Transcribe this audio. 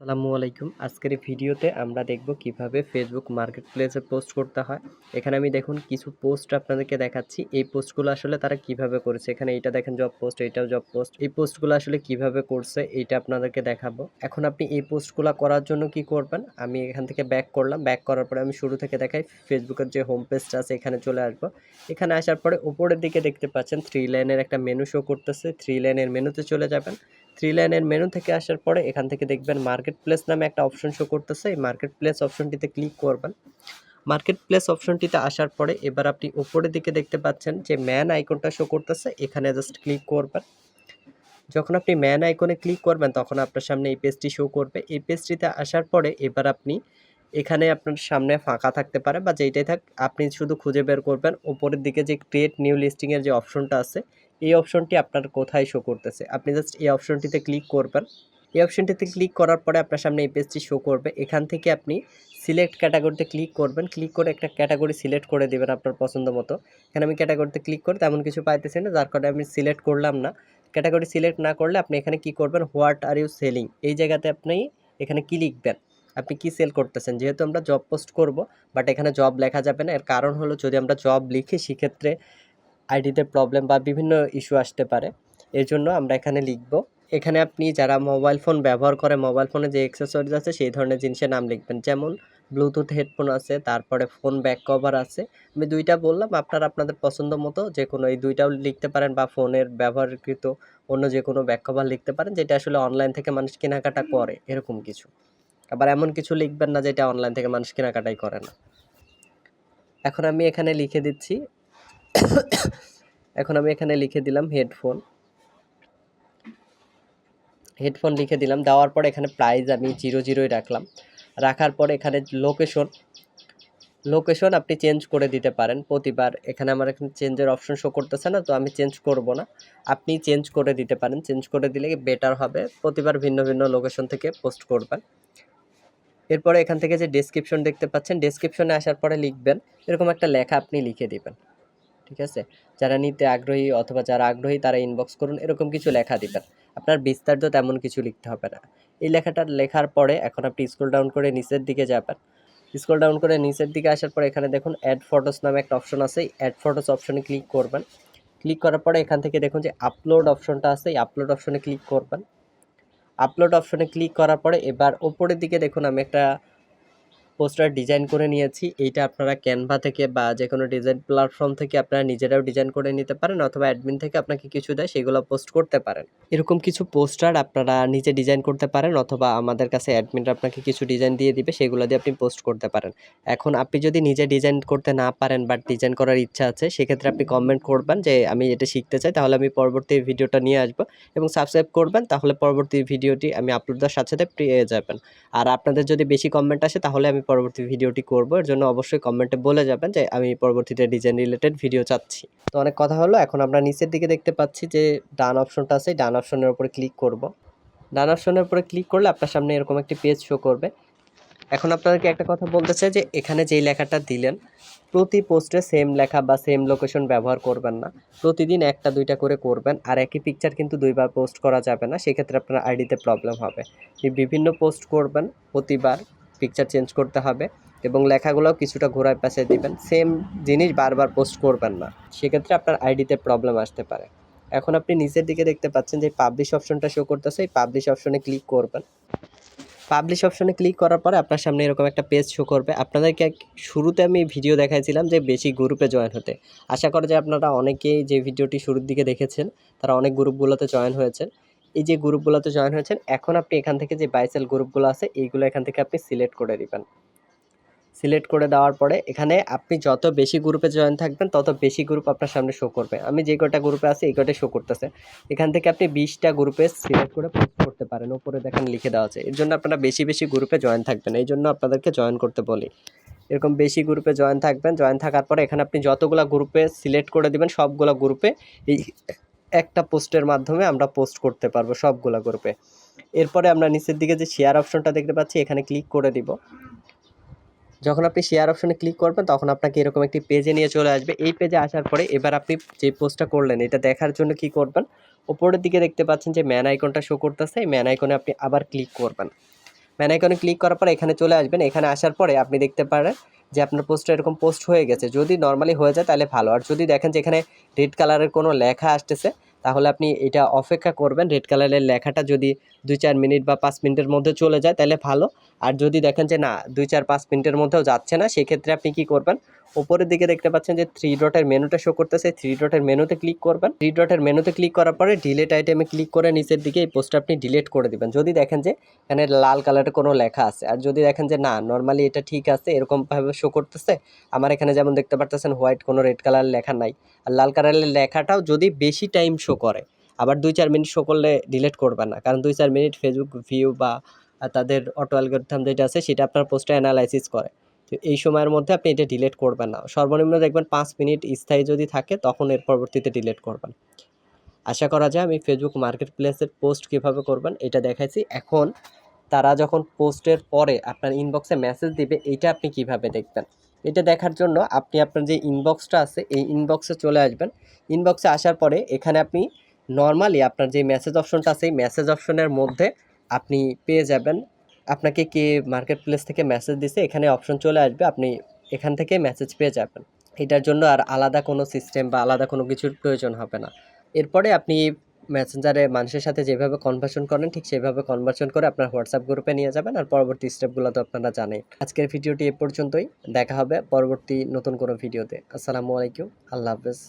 আসসালামু আলাইকুম। আজকের ভিডিওতে আমরা দেখব কীভাবে ফেসবুক মার্কেট প্লেসে পোস্ট করতে হয়। এখানে আমি দেখুন কিছু পোস্ট আপনাদেরকে দেখাচ্ছি। এই পোস্টগুলো আসলে তারা কীভাবে করেছে? এখানে এইটা দেখেন জব পোস্ট এইটাও জব পোস্ট এই পোস্টগুলো আসলে কীভাবে করছে? এইটা আপনাদেরকে দেখাবো। এখন আপনি এই পোস্টগুলো করার জন্য কি করবেন? আমি এখান থেকে ব্যাক করলাম। ব্যাক করার পরে আমি শুরু থেকে দেখাই। ফেসবুকের যে হোম পেজটা আছে, এখানে চলে আসব। এখানে আসার পরে উপরের দিকে দেখতে পাচ্ছেন থ্রি লাইনের একটা মেনু শো করতেছে। থ্রি লাইনের মেনুতে চলে যাবেন। থ্রি লাইনের মেনু থেকে আসার পরে এখান থেকে দেখবেন মার্কেট প্লেস নামে একটা অপশন শো করতেছে। এই মার্কেট প্লেস অপশনটিতে ক্লিক করবেন। মার্কেট প্লেস অপশনটিতে আসার পরে এবার আপনি উপরের দিকে দেখতে পাচ্ছেন যে ম্যান আইকনটা শো করতেছে। এখানে জাস্ট ক্লিক করবেন। যখন আপনি ম্যান আইকনে ক্লিক করবেন, তখন আপনার সামনে এই পেজটি শো করবে। এই পেজটিতে আসার পরে এবার আপনি এখানে আপনার সামনে ফাঁকা থাকতে পারে বা যেইটাই থাক, আপনি শুধু খুঁজে বের করবেন। উপরের দিকে যে ক্রিয়েট নিউ লিস্টিংয়ের যে অপশনটা আছে এই অপশনটি আপনার কোথায় শো করতেছে? আপনি জাস্ট এই অপশনটিতে ক্লিক করবেন। এই অপশনটিতে ক্লিক করার পরে আপনার সামনে এই পেজটি শো করবে। এখান থেকে আপনি সিলেক্ট ক্যাটাগরিতে ক্লিক করবেন। ক্লিক করে একটা ক্যাটাগরি সিলেক্ট করে দেবেন আপনার পছন্দ মতো। এখানে আমি ক্যাটাগরিতে ক্লিক করে তেমন কিছু পাইতেছি না, যার কারণে আমি সিলেক্ট করলাম না। ক্যাটাগরি সিলেক্ট না করলে আপনি এখানে কি করবেন? হোয়াট আর ইউ সেলিং এই জায়গাতে আপনি এখানে কি লিখবেন? আপনি কি সেল করতেছেন? যেহেতু আমরা জব পোস্ট করব বাট এখানে জব লেখা যাবে না। এর কারণ হলো যদি আমরা জব লিখি, সেক্ষেত্রে আইডিতে প্রবলেম বা বিভিন্ন ইস্যু আসতে পারে। এর জন্য আমরা এখানে লিখব। এখানে আপনি যারা মোবাইল ফোন ব্যবহার করে মোবাইল ফোনে যে অ্যাক্সেসরিজ আছে, সেই ধরনের জিনিসের নাম লিখবেন। যেমন ব্লুটুথ হেডফোন আছে, তারপরে ফোন ব্যাক কভার আছে। আমি দুইটা বললাম, আপনারা আপনাদের পছন্দ মতো যে কোনো, এই দুইটাও লিখতে পারেন বা ফোনের ব্যবহারকৃত অন্য যে কোনো ব্যাক কভার লিখতে পারেন, যেটা আসলে অনলাইন থেকে মানুষ কেনাকাটা করে, এরকম কিছু। আবার এমন কিছু লিখবেন না, যেটা অনলাইন থেকে মানুষ কেনাকাটাই করে না। এখন আমি এখানে লিখে দিচ্ছি এখন আমি এখানে লিখে দিলাম হেডফোন। হেডফোন লিখে দিলাম। দেওয়ার পর এখানে প্রাইস আমি জিরো জিরোই রাখলাম। রাখার পর এখানে লোকেশন। লোকেশন আপনি চেঞ্জ করে দিতে পারেন প্রতিবার। এখানে আমার এখানে চেঞ্জের অপশন শো করতেছে না, তো আমি চেঞ্জ করব না। আপনি চেঞ্জ করে দিতে পারেন। চেঞ্জ করে দিলে বেটার হবে। প্রতিবার ভিন্ন ভিন্ন লোকেশন থেকে পোস্ট করবেন। এরপরে এখান থেকে যে ডেসক্রিপশন দেখতে পাচ্ছেন ডেসক্রিপশনে আসার পরে লিখবেন। এরকম একটা লেখা আপনি লিখে দিবেন। ঠিক আছে? যারা নিতে আগ্রহী অথবা যারা আগ্রহী তারা ইনবক্স করুন, এরকম কিছু লেখা দিবেন। আপনার বিস্তারিত তেমন কিছু লিখতে হবে না। এই লেখাটা লেখার পরে এখন আপনি স্ক্রল ডাউন করে নিচের দিকে যাবেন। স্ক্রল ডাউন করে নিচের দিকে আসার পরে এখানে দেখুন অ্যাড ফটোস নামে একটা অপশন আছে। অ্যাড ফটোস অপশনে ক্লিক করবেন। ক্লিক করার পরে এখান থেকে দেখুন যে আপলোড অপশনটা আছে। এই আপলোড অপশনে ক্লিক করবেন। আপলোড অপশনে ক্লিক করার পরে এবার ওপরের দিকে দেখুন আমি একটা পোস্টার ডিজাইন করে নিয়েছি। এইটা আপনারা ক্যানভা থেকে বা যে কোনো ডিজাইন প্ল্যাটফর্ম থেকে আপনারা নিজেরাও ডিজাইন করে নিতে পারেন অথবা অ্যাডমিন থেকে আপনাকে কিছু দেয়, সেগুলো পোস্ট করতে পারেন। এরকম কিছু পোস্টার আপনারা নিজে ডিজাইন করতে পারেন অথবা আমাদের কাছে অ্যাডমিনরা আপনাকে কিছু ডিজাইন দিয়ে দিবে, সেগুলো দিয়ে আপনি পোস্ট করতে পারেন। এখন আপনি যদি নিজে ডিজাইন করতে না পারেন বাট ডিজাইন করার ইচ্ছা আছে, সেক্ষেত্রে আপনি কমেন্ট করবেন যে, আমি এটা শিখতে চাই, তাহলে আমি পরবর্তী ভিডিওটা নিয়ে আসব। এবং সাবস্ক্রাইব করবেন, তাহলে পরবর্তী ভিডিওটি আমি আপলোড দেওয়ার সাথে সাথে পেয়ে যাবেন। আর আপনাদের যদি বেশি কমেন্ট আসে, তাহলে আমি পরবর্তী ভিডিওটি করব। এর জন্য অবশ্যই কমেন্টে বলে যাবেন যে, আমি পরবর্তীতে ডিজাইন রিলেটেড ভিডিও চাচ্ছি। তো অনেক কথা হলো, এখন আমরা নিচের দিকে দেখতে পাচ্ছি যে, ডান অপশনটা আছে ডান অপশনের উপরে ক্লিক করব। ডান অপশনের উপরে ক্লিক করলে আপনার সামনে এরকম একটি পেজ শো করবে। এখন আপনাদেরকে একটা কথা বলতে চাই যে, এখানে যেই লেখাটা দিলেন, প্রতি পোস্টে সেম লেখা বা সেম লোকেশন ব্যবহার করবেন না। প্রতিদিন একটা, দুইটা করে করবেন, আর একই পিকচার কিন্তু দুইবার পোস্ট করা যাবে না। সেক্ষেত্রে আপনার আইডিতে প্রবলেম হবে। বিভিন্ন পোস্ট করবেন প্রতিবার। পিকচার চেঞ্জ করতে হবে এবং লেখাগুলোও কিছুটা ঘোরায় পাশে দিবেন। সেম জিনিস বারবার পোস্ট করবেন না। সেক্ষেত্রে আপনার আইডিতে প্রবলেম আসতে পারে। এখন আপনি নিচের দিকে দেখতে পাচ্ছেন যে পাবলিশ অপশনটা শো করতেছে। এই পাবলিশ অপশনে ক্লিক করবেন। পাবলিশ অপশনে ক্লিক করার পরে আপনার সামনে এরকম একটা পেজ শো করবে। আপনাদেরকে শুরুতে আমি ভিডিও দেখাইছিলাম যে বেশি গ্রুপে জয়েন হতে। আশা করি যে আপনারা অনেকেই যে ভিডিওটি শুরুর দিকে দেখেছেন, তারা অনেক গ্রুপগুলোতে জয়েন হয়েছেন। এই যে গ্রুপগুলোতে জয়েন হয়েছেন, এখন আপনি এখান থেকে যে বাইসেল গ্রুপগুলো আছে, এইগুলো এখান থেকে আপনি সিলেক্ট করে দিবেন সিলেক্ট করে দেওয়ার পরে এখানে আপনি যত বেশি গ্রুপে জয়েন থাকবেন, তত বেশি গ্রুপ আপনার সামনে শো করবে। আমি যে কটা গ্রুপে আছি, এই কটাই শো করতেছে। এখান থেকে আপনি বিশটা গ্রুপে সিলেক্ট করে পোস্ট করতে পারেন। উপরে দেখেন লিখে দেওয়া আছে। এর জন্য আপনারা বেশি বেশি গ্রুপে জয়েন থাকবেন। এই জন্য আপনাদেরকে জয়েন করতে বলি। এরকম বেশি গ্রুপে জয়েন থাকবেন। জয়েন থাকার পরে এখানে আপনি যতগুলো গ্রুপে সিলেক্ট করে দিবেন, সবগুলো গ্রুপে এই একটা পোস্টের মাধ্যমে আমরা পোস্ট করতে পারব সবগুলো গ্রুপে। এরপরে আমরা নিচের দিকে যে শেয়ার অপশনটা দেখতে পাচ্ছি, এখানে ক্লিক করে দিব। যখন আপনি শেয়ার অপশনে ক্লিক করবেন, তখন আপনাকে এরকম একটি পেজে নিয়ে চলে আসবে। এই পেজে আসার পরে এবার আপনি যে পোস্টটা করলেন, এটা দেখার জন্য কি করবেন? ওপরের দিকে দেখতে পাচ্ছেন যে ম্যান আইকনটা শো করতেছে। এই ম্যান আইকনে আপনি আবার ক্লিক করবেন। ম্যান আইকনে ক্লিক করার পর এখানে চলে আসবেন। এখানে আসার পরে আপনি দেখতে পারেন যে আপনার পোস্টটা এরকম পোস্ট হয়ে গেছে। যদি নর্মালি হয়ে যায় তাহলে ভালো। আর যদি দেখেন যে এখানে রেড কালারের কোনো লেখা আসতেছে তাহলে আপনি এটা অপেক্ষা করবেন। রেড কালারের লেখাটা যদি দুই চার মিনিট বা পাঁচ মিনিটের মধ্যে চলে যায়, তাহলে ভালো। আর যদি দেখেন যে না, দুই চার পাঁচ মিনিটের মধ্যেও যাচ্ছে না, সেক্ষেত্রে আপনি কি করবেন? ওপরের দিকে দেখতে পাচ্ছেন যে থ্রি ডটের মেনুটা শো করতেছে। থ্রি ডটের মেনুতে ক্লিক করবেন। থ্রি ডটের মেনুতে ক্লিক করার পরে ডিলেট আইটেমে ক্লিক করে নিচের দিকে এই পোস্টটা আপনি ডিলেট করে দিবেন। যদি দেখেন যে এখানে লাল কালারের কোনো লেখা আছে। আর যদি দেখেন যে না নর্মালি এটা ঠিক আছে, এরকমভাবে শো করতেছে, আমার এখানে যেমন দেখতে পারতেছেন হোয়াইট কোনো রেড কালার লেখা নাই। আর লাল কালারের লেখাটাও যদি বেশি টাইম শো করে। আবার দুই চার মিনিট শো করলে ডিলিট করবেন না। কারণ দুই চার মিনিট ফেসবুক ভিউ বা তাদের অটো অ্যালগোরিথম যেটা আছে, সেটা আপনার পোস্টে অ্যানালাইসিস করে। তো এই সময়ের মধ্যে আপনি এটা ডিলিট করবেন না। সর্বনিম্ন দেখবেন পাঁচ মিনিট স্থায়ী যদি থাকে, তখন এর পরবর্তীতে ডিলিট করবেন। আশা করা যায় আমি ফেসবুক মার্কেট প্লেসের পোস্ট কীভাবে করবেন, এটা দেখাইছি। এখন তারা যখন পোস্টের পরে আপনার ইনবক্সে মেসেজ দিবে এটা আপনি কীভাবে দেখবেন? এটা দেখার জন্য আপনি আপনার যে ইনবক্সটা আছে, এই ইনবক্সে চলে আসবেন। ইনবক্সে আসার পরে এখানে আপনি নর্মালি আপনার যে মেসেজ অপশনটা আছে, এই মেসেজ অপশনের মধ্যে আপনি পেয়ে যাবেন। আপনাকে কে মার্কেট প্লেস থেকে মেসেজ দিছে, এখানে অপশন চলে আসবে, আপনি এখান থেকে মেসেজ পেয়ে যাবেন। এটার জন্য আর আলাদা কোনো সিস্টেম বা আলাদা কোনো কিছুর প্রয়োজন হবে না। এরপরে আপনি মেসেঞ্জারে মানুষের সাথে যেভাবে কনভার্সন করেন, ঠিক সেভাবে কনভার্সন করে আপনার হোয়াটসঅ্যাপ গ্রুপে নিয়ে যাবেন আর পরবর্তী স্টেপগুলো তো আপনারা জানেন। আজকের ভিডিওটি এ পর্যন্তই। দেখা হবে পরবর্তী নতুন কোনো ভিডিওতে আসসালামু আলাইকুম। আল্লাহ হাফেজ।